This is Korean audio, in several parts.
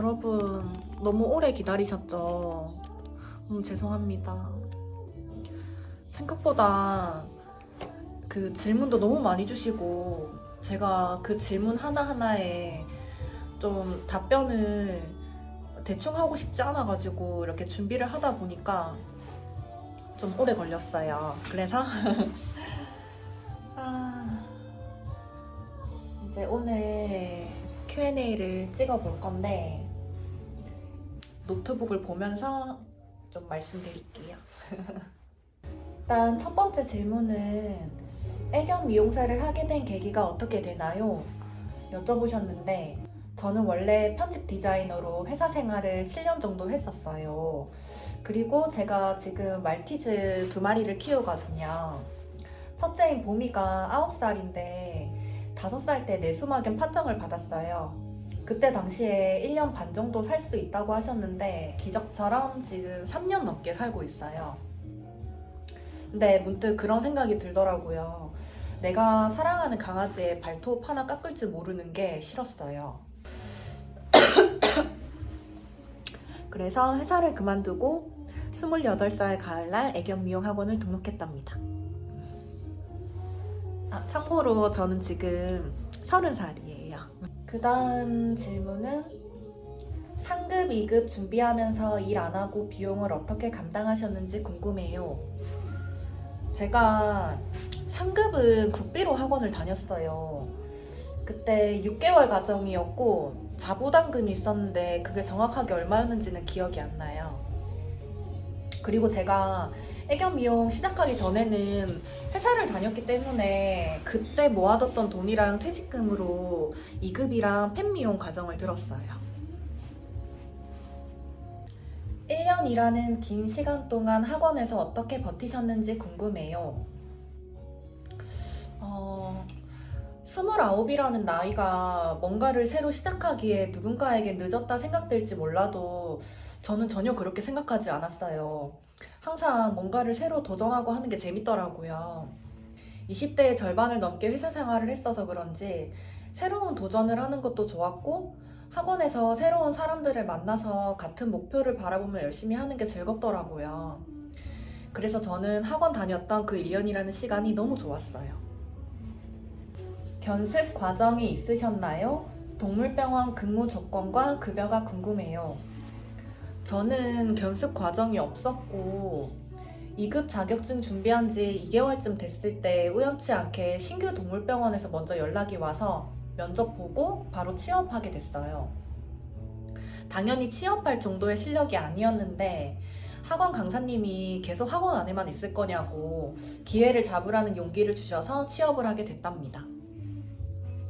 여러분 너무 오래 기다리셨죠? 음, 죄송합니다. 생각보다 그 질문도 너무 많이 주시고 제가 그 질문 하나하나에 좀 답변을 대충 하고 싶지 않아가지고 이렇게 준비를 하다 보니까 좀 오래 걸렸어요. 그래서 아, 이제 오늘 Q&A를 찍어 볼 건데 노트북을 보면서 좀 말씀드릴게요. 일단 첫 번째 질문은 애견 미용사를 하게 된 계기가 어떻게 되나요? 여쭤보셨는데 저는 원래 편집 디자이너로 회사 생활을 7년 정도 했었어요. 그리고 제가 지금 말티즈 두 마리를 키우거든요. 첫째인 보미가 9살인데 5살 때 내수막염 판정을 받았어요. 그때 당시에 1년 반 정도 살 수 있다고 하셨는데 기적처럼 지금 3년 넘게 살고 있어요. 근데 문득 그런 생각이 들더라고요. 내가 사랑하는 강아지의 발톱 하나 깎을 줄 모르는 게 싫었어요. 그래서 회사를 그만두고 28살 가을날 애견 미용 학원을 등록했답니다. 아, 참고로 저는 지금 30살이에요. 그 다음 질문은 상급, 2급 준비하면서 일 안 하고 비용을 어떻게 감당하셨는지 궁금해요. 제가 상급은 국비로 학원을 다녔어요. 그때 6개월 과정이었고 자부담금이 있었는데 그게 정확하게 얼마였는지는 기억이 안 나요. 그리고 제가 애견 미용 시작하기 전에는 회사를 다녔기 때문에 그때 모아뒀던 돈이랑 퇴직금으로 2급이랑 펫미용 과정을 들었어요. 1년 일하는 긴 시간 동안 학원에서 어떻게 버티셨는지 궁금해요. 어, 29이라는 나이가 뭔가를 새로 시작하기에 누군가에게 늦었다 생각될지 몰라도 저는 전혀 그렇게 생각하지 않았어요. 항상 뭔가를 새로 도전하고 하는 게 재밌더라고요. 20대의 절반을 넘게 회사 생활을 했어서 그런지 새로운 도전을 하는 것도 좋았고 학원에서 새로운 사람들을 만나서 같은 목표를 바라보며 열심히 하는 게 즐겁더라고요. 그래서 저는 학원 다녔던 그 1년이라는 시간이 너무 좋았어요. 견습 과정이 있으셨나요? 동물병원 근무 조건과 급여가 궁금해요. 저는 견습 과정이 없었고 2급 자격증 준비한 지 2개월쯤 됐을 때 우연치 않게 신규 동물병원에서 먼저 연락이 와서 면접 보고 바로 취업하게 됐어요. 당연히 취업할 정도의 실력이 아니었는데 학원 강사님이 계속 학원 안에만 있을 거냐고 기회를 잡으라는 용기를 주셔서 취업을 하게 됐답니다.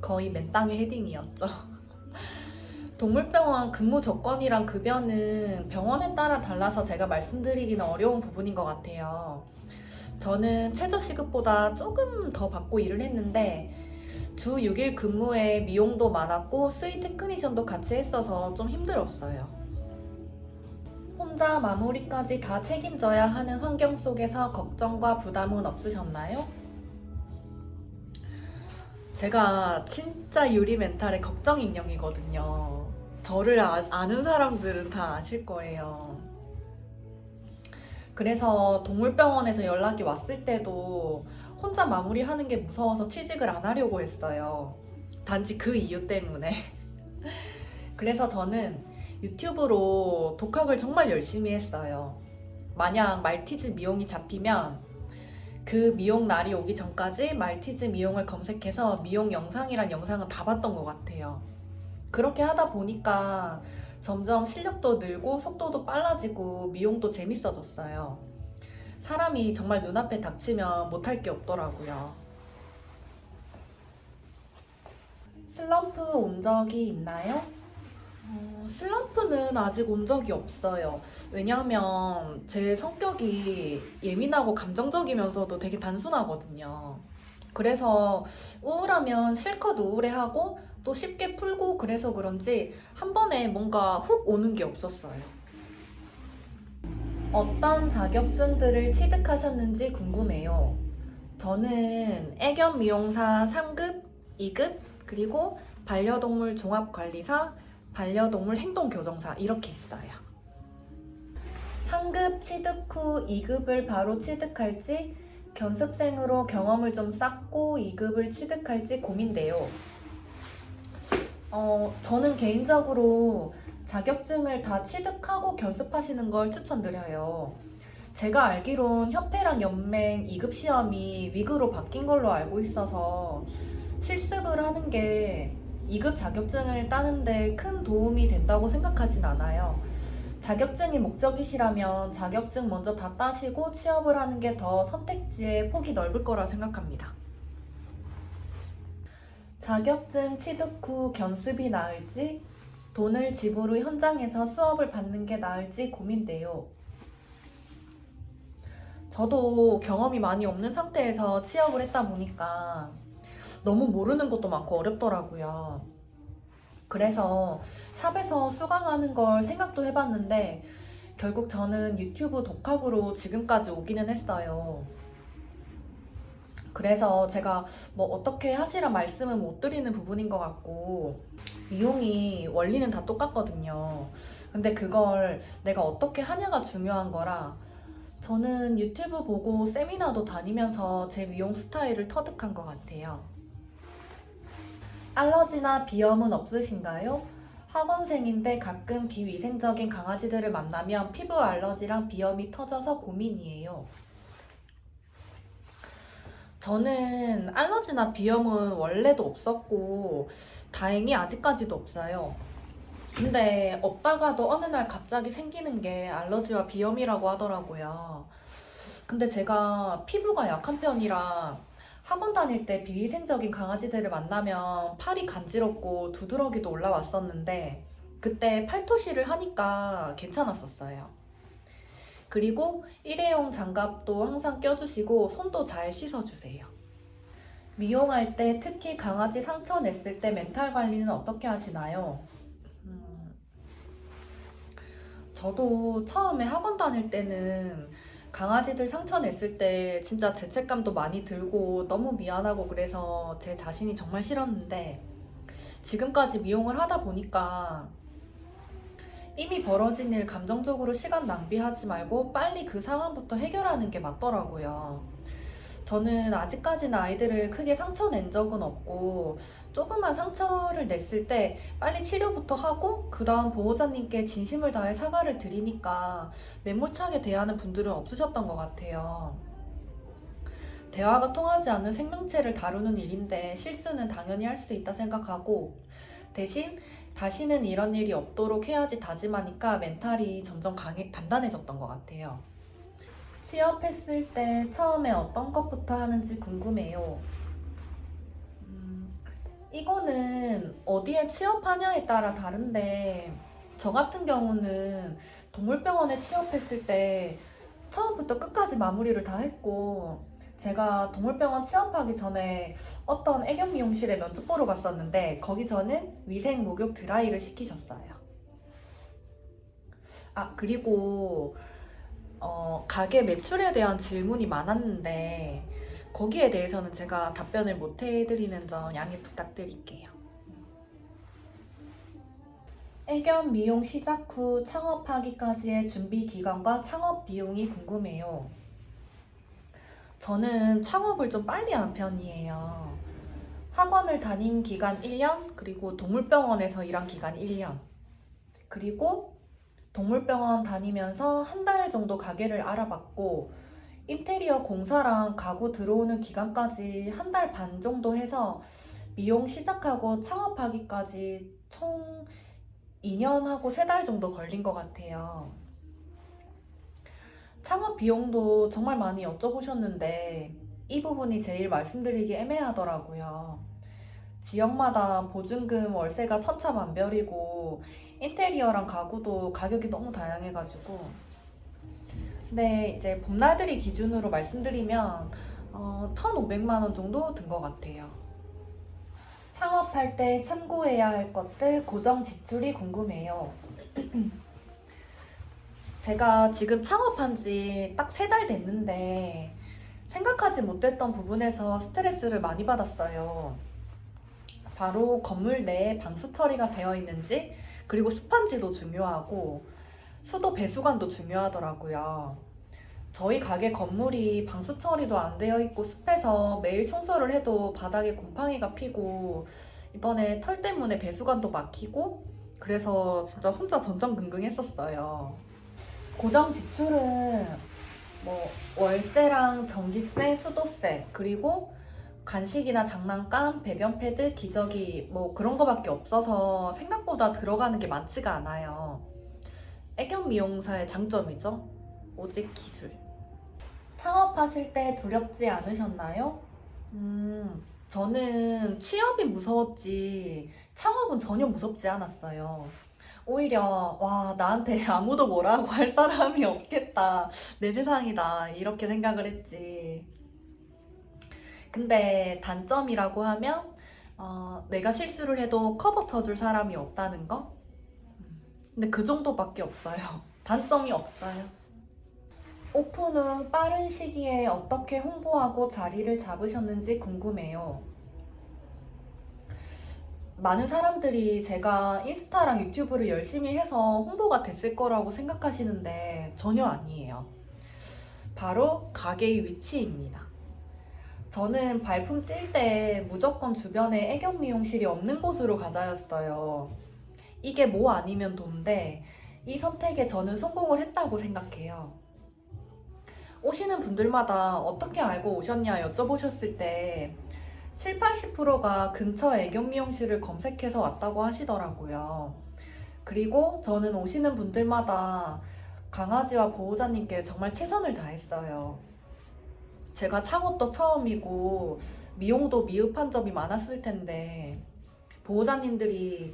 거의 맨땅에 헤딩이었죠. 동물병원 근무 조건이랑 급여는 병원에 따라 달라서 제가 말씀드리기는 어려운 부분인 것 같아요. 저는 최저 시급보다 조금 더 받고 일을 했는데 주 6일 근무에 미용도 많았고 스위 테크니션도 같이 했어서 좀 힘들었어요. 혼자 마무리까지 다 책임져야 하는 환경 속에서 걱정과 부담은 없으셨나요? 제가 진짜 유리 멘탈의 걱정 인형이거든요. 저를 아, 아는 사람들은 다 아실 거예요. 그래서 동물병원에서 연락이 왔을 때도 혼자 마무리하는 게 무서워서 취직을 안 하려고 했어요. 단지 그 이유 때문에. 그래서 저는 유튜브로 독학을 정말 열심히 했어요. 만약 말티즈 미용이 잡히면 그 미용 날이 오기 전까지 말티즈 미용을 검색해서 미용 영상이란 영상은 다 봤던 것 같아요. 그렇게 하다 보니까 점점 실력도 늘고 속도도 빨라지고 미용도 재밌어졌어요. 사람이 정말 눈앞에 닥치면 못할 게 없더라고요. 슬럼프 온 적이 있나요? 어, 슬럼프는 아직 온 적이 없어요. 왜냐하면 제 성격이 예민하고 감정적이면서도 되게 단순하거든요. 그래서 우울하면 실컷 우울해하고 또 쉽게 풀고 그래서 그런지 한 번에 뭔가 훅 오는 게 없었어요. 어떤 자격증들을 취득하셨는지 궁금해요. 저는 애견 미용사 3급, 2급, 그리고 반려동물 종합관리사, 반려동물 행동교정사 이렇게 있어요. 상급 취득 후 2급을 바로 취득할지 견습생으로 경험을 좀 쌓고 2급을 취득할지 고민돼요. 어, 저는 개인적으로 자격증을 다 취득하고 견습하시는 걸 추천드려요. 제가 알기론 협회랑 연맹 2급 시험이 위그로 바뀐 걸로 알고 있어서 실습을 하는 게 2급 자격증을 따는데 큰 도움이 된다고 생각하진 않아요. 자격증이 목적이시라면 자격증 먼저 다 따시고 취업을 하는 게 더 선택지의 폭이 넓을 거라 생각합니다. 자격증 취득 후 견습이 나을지 돈을 지불 후 현장에서 수업을 받는 게 나을지 고민돼요. 저도 경험이 많이 없는 상태에서 취업을 했다 보니까 너무 모르는 것도 많고 어렵더라고요. 그래서 샵에서 수강하는 걸 생각도 해봤는데 결국 저는 유튜브 독학으로 지금까지 오기는 했어요. 그래서 제가 뭐 어떻게 하시라 말씀은 못 드리는 부분인 것 같고 미용이 원리는 다 똑같거든요. 근데 그걸 내가 어떻게 하냐가 중요한 거라 저는 유튜브 보고 세미나도 다니면서 제 미용 스타일을 터득한 것 같아요. 알러지나 비염은 없으신가요? 학원생인데 가끔 비위생적인 강아지들을 만나면 피부 알러지랑 비염이 터져서 고민이에요. 저는 알러지나 비염은 원래도 없었고, 다행히 아직까지도 없어요. 근데 없다가도 어느 날 갑자기 생기는 게 알러지와 비염이라고 하더라고요. 근데 제가 피부가 약한 편이라 학원 다닐 때 비위생적인 강아지들을 만나면 팔이 간지럽고 두드러기도 올라왔었는데 그때 팔토시를 하니까 괜찮았었어요. 그리고 일회용 장갑도 항상 껴주시고 손도 잘 씻어주세요. 미용할 때 특히 강아지 상처 냈을 때 멘탈 관리는 어떻게 하시나요? 음, 저도 처음에 학원 다닐 때는 강아지들 상처 냈을 때 진짜 죄책감도 많이 들고 너무 미안하고 그래서 제 자신이 정말 싫었는데 지금까지 미용을 하다 보니까 이미 벌어진 일 감정적으로 시간 낭비하지 말고 빨리 그 상황부터 해결하는 게 맞더라고요. 저는 아직까지는 아이들을 크게 상처 낸 적은 없고 조그만 상처를 냈을 때 빨리 치료부터 하고 그 다음 보호자님께 진심을 다해 사과를 드리니까 매몰차게 대하는 분들은 없으셨던 것 같아요. 대화가 통하지 않는 생명체를 다루는 일인데 실수는 당연히 할 수 있다 생각하고 대신 다시는 이런 일이 없도록 해야지 다짐하니까 멘탈이 점점 강해, 단단해졌던 것 같아요. 취업했을 때 처음에 어떤 것부터 하는지 궁금해요. 음, 이거는 어디에 취업하냐에 따라 다른데 저 같은 경우는 동물병원에 취업했을 때 처음부터 끝까지 마무리를 다 했고 제가 동물병원 취업하기 전에 어떤 애견 미용실에 면접 보러 갔었는데 거기서는 위생 목욕 드라이를 시키셨어요. 아 그리고 어, 가게 매출에 대한 질문이 많았는데 거기에 대해서는 제가 답변을 못 해드리는 점 양해 부탁드릴게요. 애견 미용 시작 후 창업하기까지의 준비 기간과 창업 비용이 궁금해요. 저는 창업을 좀 빨리 한 편이에요. 학원을 다닌 기간 1년, 그리고 동물병원에서 일한 기간 1년, 그리고 동물병원 다니면서 한 달 정도 가게를 알아봤고, 인테리어 공사랑 가구 들어오는 기간까지 한 달 반 정도 해서 미용 시작하고 창업하기까지 총 2년하고 3달 정도 걸린 것 같아요. 창업 비용도 정말 많이 여쭤보셨는데 이 부분이 제일 말씀드리기 애매하더라고요. 지역마다 보증금 월세가 천차만별이고 인테리어랑 가구도 가격이 너무 다양해가지고 근데 이제 봄나들이 기준으로 말씀드리면 어, 1,500만 원 정도 든 것 같아요. 창업할 때 참고해야 할 것들 고정 지출이 궁금해요. 제가 지금 창업한 지 딱 세 달 됐는데 생각하지 못했던 부분에서 스트레스를 많이 받았어요. 바로 건물 내에 방수 처리가 되어 있는지 그리고 습한지도 중요하고 수도 배수관도 중요하더라고요. 저희 가게 건물이 방수 처리도 안 되어 있고 습해서 매일 청소를 해도 바닥에 곰팡이가 피고 이번에 털 때문에 배수관도 막히고 그래서 진짜 혼자 전전긍긍했었어요. 고정 지출은 뭐 월세랑 전기세, 수도세 그리고 간식이나 장난감, 배변 패드, 기저귀 뭐 그런 거밖에 없어서 생각보다 들어가는 게 많지가 않아요. 애견 미용사의 장점이죠. 오직 기술. 창업하실 때 두렵지 않으셨나요? 음, 저는 취업이 무서웠지 창업은 전혀 무섭지 않았어요. 오히려 와 나한테 아무도 뭐라고 할 사람이 없겠다 내 세상이다 이렇게 생각을 했지. 근데 단점이라고 하면 어, 내가 실수를 해도 커버 쳐줄 사람이 없다는 거? 근데 그 정도밖에 없어요. 단점이 없어요. 오픈 후 빠른 시기에 어떻게 홍보하고 자리를 잡으셨는지 궁금해요. 많은 사람들이 제가 인스타랑 유튜브를 열심히 해서 홍보가 됐을 거라고 생각하시는데 전혀 아니에요. 바로 가게의 위치입니다. 저는 발품 뛸때 무조건 주변에 애견 미용실이 없는 곳으로 가자였어요. 이게 뭐 아니면 돈데 이 선택에 저는 성공을 했다고 생각해요. 오시는 분들마다 어떻게 알고 오셨냐 여쭤보셨을 때 7, 80%가 근처 애견 미용실을 검색해서 왔다고 하시더라고요. 그리고 저는 오시는 분들마다 강아지와 보호자님께 정말 최선을 다했어요. 제가 창업도 처음이고 미용도 미흡한 점이 많았을 텐데 보호자님들이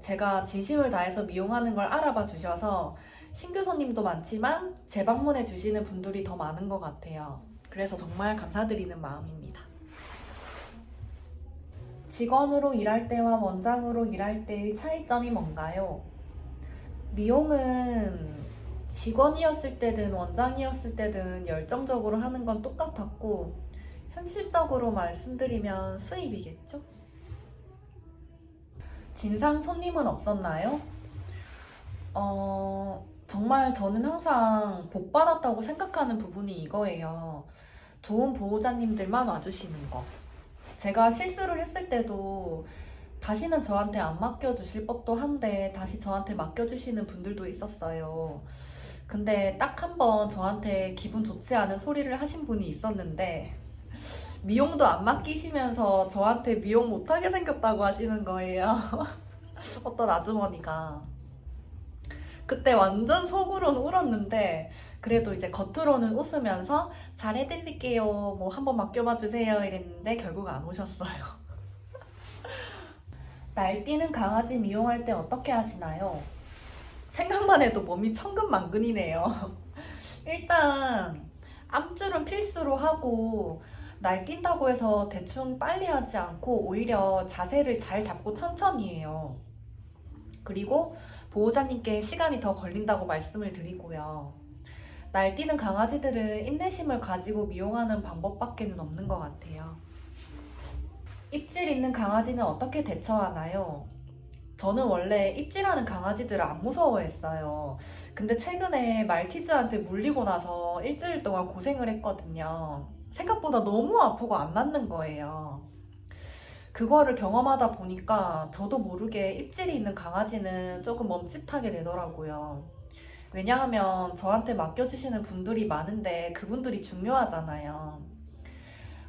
제가 진심을 다해서 미용하는 걸 알아봐 주셔서 신규 손님도 많지만 재방문해 주시는 분들이 더 많은 것 같아요. 그래서 정말 감사드리는 마음입니다. 직원으로 일할 때와 원장으로 일할 때의 차이점이 뭔가요? 미용은 직원이었을 때든 원장이었을 때든 열정적으로 하는 건 똑같았고 현실적으로 말씀드리면 수입이겠죠? 진상 손님은 없었나요? 어, 정말 저는 항상 복 받았다고 생각하는 부분이 이거예요. 좋은 보호자님들만 와주시는 거. 제가 실수를 했을 때도 다시는 저한테 안 맡겨주실 법도 한데 다시 저한테 맡겨주시는 분들도 있었어요. 근데 딱 한 번 저한테 기분 좋지 않은 소리를 하신 분이 있었는데 미용도 안 맡기시면서 저한테 미용 못하게 생겼다고 하시는 거예요. 어떤 아주머니가. 그때 완전 속으로는 울었는데 그래도 이제 겉으로는 웃으면서 잘 해드릴게요. 뭐 한번 맡겨봐 주세요. 이랬는데 결국 안 오셨어요. 날뛰는 강아지 미용할 때 어떻게 하시나요? 생각만 해도 몸이 천근만근이네요. 일단 암줄은 필수로 하고 날뛴다고 해서 대충 빨리 하지 않고 오히려 자세를 잘 잡고 천천히 해요. 그리고 보호자님께 시간이 더 걸린다고 말씀을 드리고요. 날뛰는 강아지들은 인내심을 가지고 미용하는 방법밖에는 없는 것 같아요. 입질 있는 강아지는 어떻게 대처하나요? 저는 원래 입질하는 강아지들을 안 무서워했어요. 근데 최근에 말티즈한테 물리고 나서 일주일 동안 고생을 했거든요. 생각보다 너무 아프고 안 낫는 거예요. 그거를 경험하다 보니까 저도 모르게 입질이 있는 강아지는 조금 멈칫하게 되더라고요. 왜냐하면 저한테 맡겨주시는 분들이 많은데 그분들이 중요하잖아요.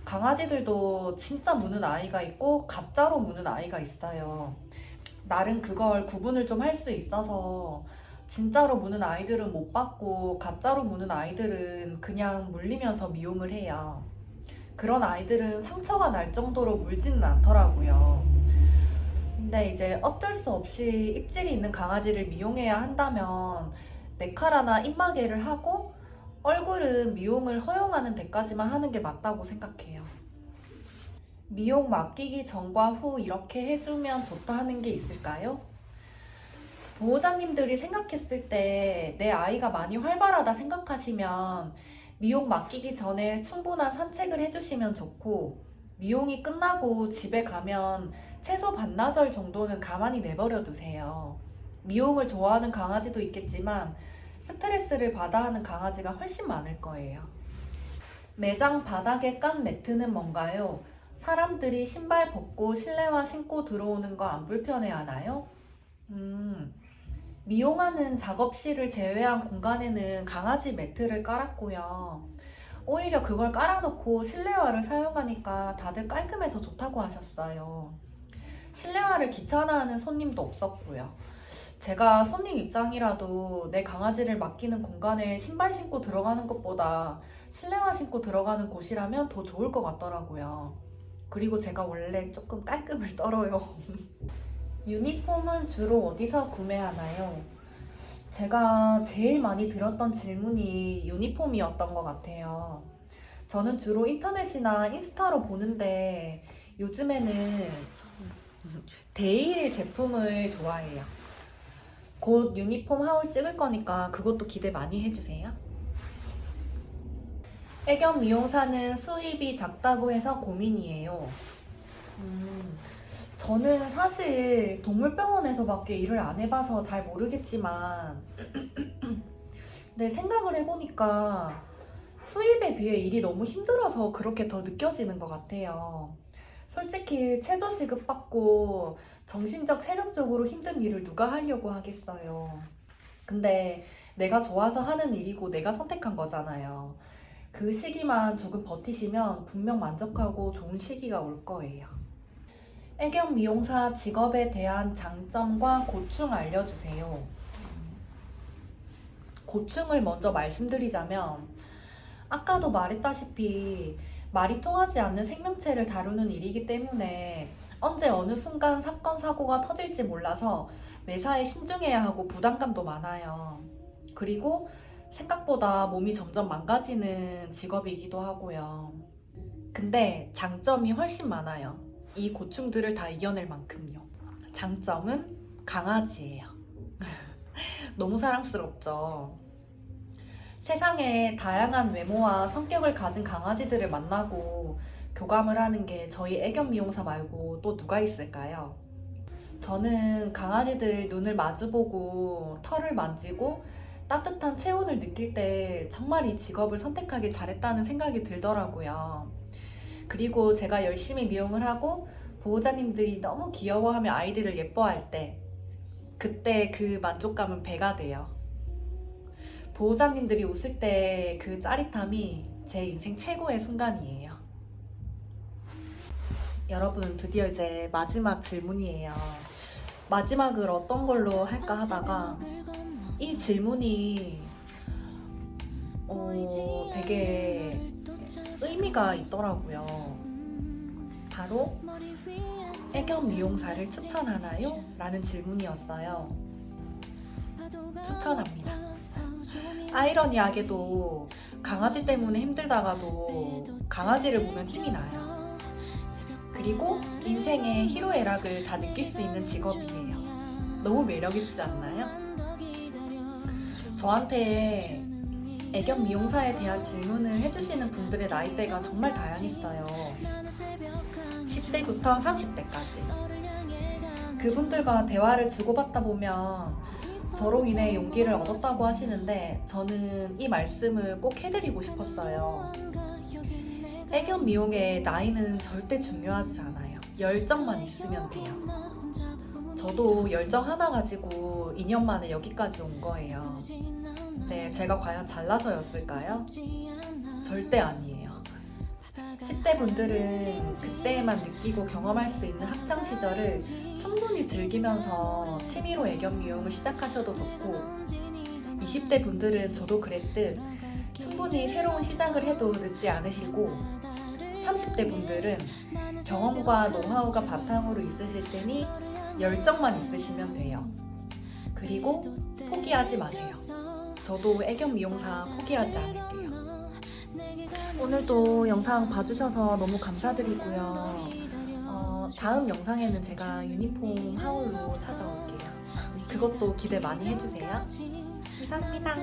강아지들도 진짜 무는 아이가 있고 가짜로 무는 아이가 있어요. 나름 그걸 구분을 좀 할 수 있어서 진짜로 무는 아이들은 못 받고 가짜로 무는 아이들은 그냥 물리면서 미용을 해요. 그런 아이들은 상처가 날 정도로 물지는 않더라고요. 근데 이제 어쩔 수 없이 입질이 있는 강아지를 미용해야 한다면 네카라나 입마개를 하고 얼굴은 미용을 허용하는 데까지만 하는 게 맞다고 생각해요. 미용 맡기기 전과 후 이렇게 해주면 좋다 하는 게 있을까요? 보호자님들이 생각했을 때 내 아이가 많이 활발하다 생각하시면 미용 맡기기 전에 충분한 산책을 해주시면 좋고 미용이 끝나고 집에 가면 최소 반나절 정도는 가만히 내버려 두세요. 미용을 좋아하는 강아지도 있겠지만 스트레스를 받아 하는 강아지가 훨씬 많을 거예요. 매장 바닥에 깐 매트는 뭔가요? 사람들이 신발 벗고 실내화 신고 들어오는 거 안 불편해 하나요? 음, 미용하는 작업실을 제외한 공간에는 강아지 매트를 깔았고요. 오히려 그걸 깔아놓고 실내화를 사용하니까 다들 깔끔해서 좋다고 하셨어요. 실내화를 귀찮아하는 손님도 없었고요. 제가 손님 입장이라도 내 강아지를 맡기는 공간에 신발 신고 들어가는 것보다 실내화 신고 들어가는 곳이라면 더 좋을 것 같더라고요. 그리고 제가 원래 조금 깔끔을 떨어요. 유니폼은 주로 어디서 구매하나요? 제가 제일 많이 들었던 질문이 유니폼이었던 것 같아요. 저는 주로 인터넷이나 인스타로 보는데 요즘에는 데이일 제품을 좋아해요. 곧 유니폼 하울 찍을 거니까 그것도 기대 많이 해주세요. 애견 미용사는 수입이 작다고 해서 고민이에요. 음, 저는 사실 동물병원에서밖에 일을 안 해봐서 잘 모르겠지만, 근데 생각을 해보니까 수입에 비해 일이 너무 힘들어서 그렇게 더 느껴지는 것 같아요. 솔직히 최저 시급 받고 정신적, 체력적으로 힘든 일을 누가 하려고 하겠어요. 근데 내가 좋아서 하는 일이고 내가 선택한 거잖아요. 그 시기만 조금 버티시면 분명 만족하고 좋은 시기가 올 거예요. 애견 미용사 직업에 대한 장점과 고충 알려주세요. 고충을 먼저 말씀드리자면, 아까도 말했다시피 말이 통하지 않는 생명체를 다루는 일이기 때문에 언제 어느 순간 사건, 사고가 터질지 몰라서 매사에 신중해야 하고 부담감도 많아요. 그리고 생각보다 몸이 점점 망가지는 직업이기도 하고요. 근데 장점이 훨씬 많아요. 이 고충들을 다 이겨낼 만큼요. 장점은 강아지예요. 너무 사랑스럽죠. 세상에 다양한 외모와 성격을 가진 강아지들을 만나고 교감을 하는 게 저희 애견 미용사 말고 또 누가 있을까요? 저는 강아지들 눈을 마주보고 털을 만지고 따뜻한 체온을 느낄 때 정말 이 직업을 선택하기 잘했다는 생각이 들더라고요. 그리고 제가 열심히 미용을 하고 보호자님들이 너무 귀여워하며 아이들을 예뻐할 때 그때 그 만족감은 배가 돼요. 보호자님들이 웃을 때 그 짜릿함이 제 인생 최고의 순간이에요. 여러분, 드디어 이제 마지막 질문이에요. 마지막을 어떤 걸로 할까 하다가 이 질문이 어, 되게 의미가 있더라고요. 바로 애견 미용사를 추천하나요? 라는 질문이었어요. 추천합니다. 아이러니하게도 강아지 때문에 힘들다가도 강아지를 보면 힘이 나요. 그리고 인생의 희로애락을 다 느낄 수 있는 직업이에요. 너무 매력있지 않나요? 저한테 애견 미용사에 대한 질문을 해주시는 분들의 나이대가 정말 다양했어요. 10대부터 30대까지. 그분들과 대화를 주고받다 보면 저로 인해 용기를 얻었다고 하시는데 저는 이 말씀을 꼭 해드리고 싶었어요. 애견 미용의 나이는 절대 중요하지 않아요. 열정만 있으면 돼요. 저도 열정 하나 가지고 2년 만에 여기까지 온 거예요. 근데 제가 과연 잘나서였을까요? 절대 아니에요. 10대 분들은 그때에만 느끼고 경험할 수 있는 학창 시절을 충분히 즐기면서 취미로 애견 미용을 시작하셔도 좋고 20대 분들은 저도 그랬듯 충분히 새로운 시작을 해도 늦지 않으시고 30대 분들은 경험과 노하우가 바탕으로 있으실 테니 열정만 있으시면 돼요. 그리고 포기하지 마세요. 저도 애견 미용사 포기하지 않을게요. 오늘도 영상 봐주셔서 너무 감사드리고요. 어, 다음 영상에는 제가 유니폼 하울로 찾아올게요. 그것도 기대 많이 해주세요. 감사합니다.